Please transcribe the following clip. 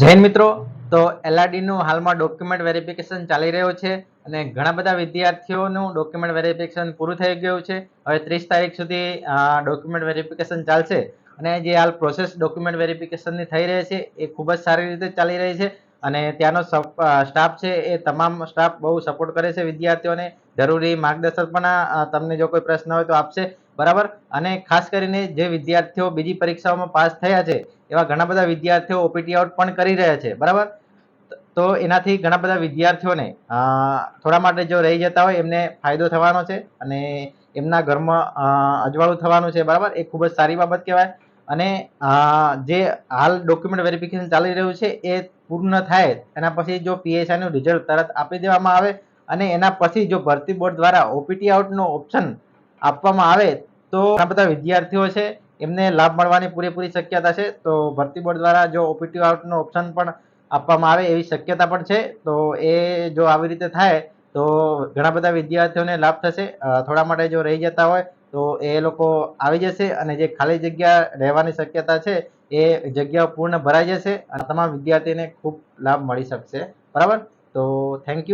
જૈન મિત્રો. તો એલઆરડીનું હાલમાં ડોક્યુમેન્ટ વેરિફિકેશન ચાલી રહ્યું છે અને ઘણા બધા વિદ્યાર્થીઓનું ડોક્યુમેન્ટ વેરિફિકેશન પૂરું થઈ ગયું છે. હવે ત્રીસ તારીખ સુધી ડોક્યુમેન્ટ વેરિફિકેશન ચાલશે. અને જે હાલ પ્રોસેસ ડોક્યુમેન્ટ વેરિફિકેશનની થઈ રહી છે એ ખૂબ જ સારી રીતે ચાલી રહી છે. અને ત્યાંનો સ્ટાફ છે એ તમામ સ્ટાફ બહુ સપોર્ટ કરે છે વિદ્યાર્થીઓને. જરૂરી માર્ગદર્શન પણ તમને જો કોઈ પ્રશ્ન હોય તો આપશે. બરાબર? અને ખાસ કરીને જે વિદ્યાર્થીઓ બીજી પરીક્ષાઓમાં પાસ થયા છે, એવા ઘણા બધા વિદ્યાર્થીઓ ઓપીટી આઉટ પણ કરી રહ્યા છે, બરાબર? તો એનાથી ઘણા બધા વિદ્યાર્થીઓને થોડા માટે જો રહી જતા હોય, એમને ફાયદો થવાનો છે અને એમના ઘરમાં અજવાળું થવાનું છે, બરાબર? એ ખૂબ જ સારી બાબત કહેવાય. અને જે હાલ ડોક્યુમેન્ટ વેરિફિકેશન ચાલી રહ્યું છે, એ પૂર્ણ થાય, એના પછી જો પીએસઆઈનું રિઝલ્ટ તરત આપી દેવામાં આવે અને એના પછી જો ભરતી બોર્ડ દ્વારા ઓપીટી આઉટનો ઓપ્શન આપવામાં આવે તો ઘણા બધા વિદ્યાર્થીઓ છે, એમને લાભ મળવાની પૂરેપૂરી શક્યતા છે. તો ભરતી બોર્ડ દ્વારા જો ઓપીટી આઉટનો ઓપ્શન પણ આપવામાં આવે એવી શક્યતા પણ છે. તો એ જો આવી રીતે થાય તો ઘણા બધા વિદ્યાર્થીઓને લાભ થશે. થોડા માટે જો રહી જતા હોય તો એ લોકો આવી જશે અને જે ખાલી જગ્યા રહેવાની શક્યતા છે એ જગ્યાઓ પૂર્ણ ભરાઈ જશે અને તમામ વિદ્યાર્થીને ખૂબ લાભ મળી શકશે. બરાબર? તો થેન્ક યુ